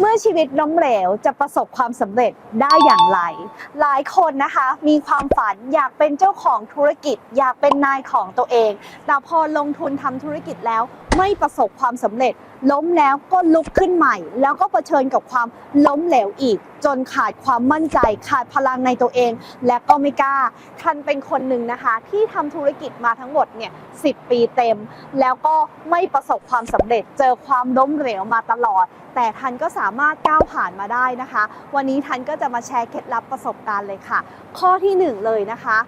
เมื่อชีวิตล้มเหลวจะประสบความสำเร็จได้อย่างไร หลายคนนะคะมีความฝันอยากเป็นเจ้าของธุรกิจ อยากเป็นนายของตัวเอง แต่พอลงทุนทำธุรกิจแล้วไม่ประสบความสำเร็จ ล้มแล้วก็ลุกขึ้นใหม่ แล้วก็เผชิญกับความล้มเหลวอีก จนขาดความมั่นใจ ขาดพลังในตัวเอง และก็ไม่กล้าท่านเป็นคนหนึ่งนะคะ ที่ทำธุรกิจมาทั้งหมดเนี่ยสิปีเต็ม แล้วก็ไม่ประสบความสำเร็จ เจอความล้มเหลวมาตลอด แต่ทันก็สาามารถก้าวผ่านมาได้นะคะ วันนี้ทันก็จะมาแชร์เคล็ดลับประสบการณ์เลยค่ะ ข้อที่หนึ่งเลยนะคะ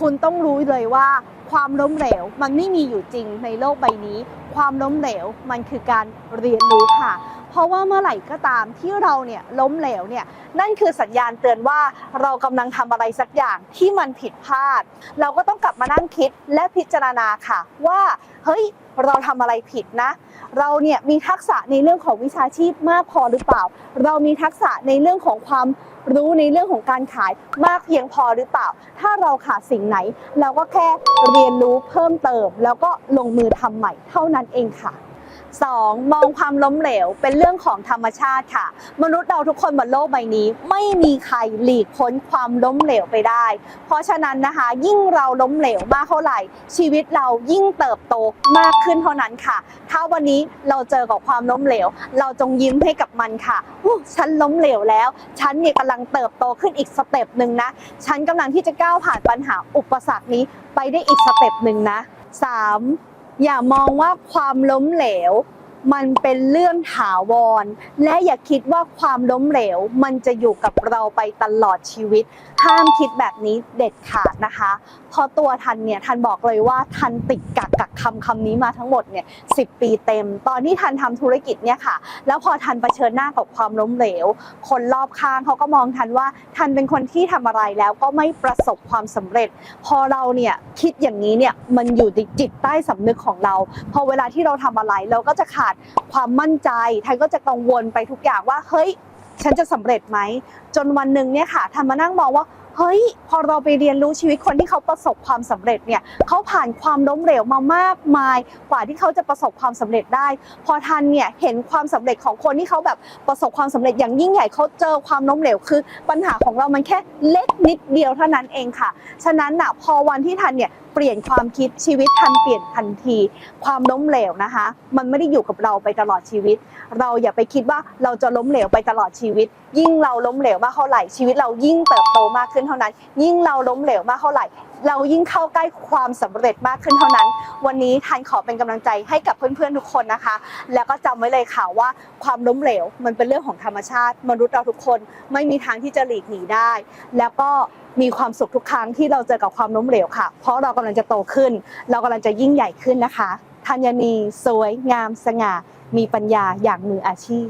คุณต้องรู้เลยว่า ความล้มเหลวมันไม่มีอยู่จริงในโลกใบนี้ ความล้มเหลวมันคือการเรียนรู้ค่ะ เพราะว่าเมื่อไหร่ก็ตามที่เราเนี่ยล้มเหลวเนี่ยนั่นคือสัญญาณเตือนว่าเรากำลังทำอะไรสักอย่างที่มันผิดพลาด เราก็ต้องกลับมานั่งคิดและพิจารณาค่ะ ว่าเฮ้ยเราทำอะไรผิดนะ เราเนี่ยมีทักษะในเรื่องของวิชาชีพมากพอหรือเปล่า เรามีทักษะในเรื่องของความรู้ในเรื่องของการขายมากเพียงพอหรือเปล่า ถ้าเราขาดสิ่งไหน เราก็แค่เรียนียนรู้เพิ่มเติม แล้วก็ลงมือทำใหม่เท่านั้นเองค่ะ 2. มองความล้มเหลว เป็นเรื่องของธรรมชาติค่ะ มนุษย์เราทุกคนบนโลกใบนี้ ไม่มีใครหลีกพ้นความล้มเหลวไปได้ เพราะฉะนั้นนะคะ ยิ่งเราล้มเหลวมากเท่าไหร่ ชีวิตเรายิ่งเติบโตมากขึ้นเท่านั้นค่ะ ถ้าวันนี้เราเจอกับความล้มเหลว เราจงยิ้มให้กับมันค่ะอู้ฉันล้มเหลวแล้ว ฉันเนี่ยกำลังเติบโตขึ้นอีกสเต็ปหนึ่งนะ ฉันกำลังที่จะก้าวผ่านปัญหาอุปสรรคนี้ไปได้อีกสเต็ปหนึ่งนะ 3. อย่ามองว่าความล้มเหลว มันเป็นเรื่องถาวร และอย่าคิดว่าความล้มเหลว มันจะอยู่กับเราไปตลอดชีวิต ห้ามคิดแบบนี้เด็ดขาดนะคะเพราะตัวทันเนี่ยทันบอกเลยว่าทันติดกักกับคำคำนี้มาทั้งหมดเนี่ยสิปีเต็ม ตอนที่ทันทำธุรกิจเนี่ยค่ะ แล้วพอทันเผชิญหน้ากับความล้มเหลว คนรอบข้างเขาก็มองทันว่าทันเป็นคนที่ทำอะไรแล้วก็ไม่ประสบความสำเร็จ พอเราเนี่ยคิดอย่างนี้เนี่ยมันอยู่ในจิตใต้สำนึกของเรา พอเวลาที่เราทำอะไรเราก็จะขาดความมั่นใจทันก็จะกังวลไปทุกอย่างว่าเฮ้ย ฉันจะสำเร็จไหม จนวันหนึ่งเนี่ยค่ะทันมานั่งมองว่า เฮ้ยพอเราไปเรียนรู้ชีวิตคนที่เขาประสบความสำเร็จเนี่ยเขาผ่านความล้มเหลวมามากมาย กว่าที่เขาจะประสบความสำเร็จได้ พอทันเนี่ยเห็นความสำเร็จของคนที่เขาแบบประสบความสำเร็จอย่างยิ่งใหญ่เขาเจอความล้มเหลวคือ ปัญหาของเรามันแค่เล็กนิดเดียวเท่านั้นเองค่ะ ฉะนั้นน่ะพอวันที่ทันเนี่ยเปลี่ยนความคิดชีวิตทันเปลี่ยนทันที ความล้มเหลวนะคะ มันไม่ได้อยู่กับเราไปตลอดชีวิต เราอย่าไปคิดว่าเราจะล้มเหลวไปตลอดชีวิต ยิ่งเราล้มเหลวมากเท่าไหร่ชีวิตเรายิ่งเติบโตมากขึ้นเท่านั้น ยิ่งเราล้มเหลวมากเท่าไหร่ เรายิ่งเข้าใกล้ความสำเร็จมากขึ้นเท่านั้น วันนี้ทันขอเป็นกำลังใจให้กับเพื่อนๆทุกคนนะคะ แล้วก็จำไว้เลยค่ะว่าความล้มเหลวมันเป็นเรื่องของธรรมชาติ มนุษย์เราทุกคนไม่มีทางที่จะหลีกหนีได้ แล้วก็มีความสุขทุกครั้งที่เราเจอกับความล้มเหลวค่ะ เพราะเรากำลังจะโตขึ้น เรากำลังจะยิ่งใหญ่ขึ้นนะคะธัญนีสวยงามสง่า มีปัญญาอย่างมืออาชีพ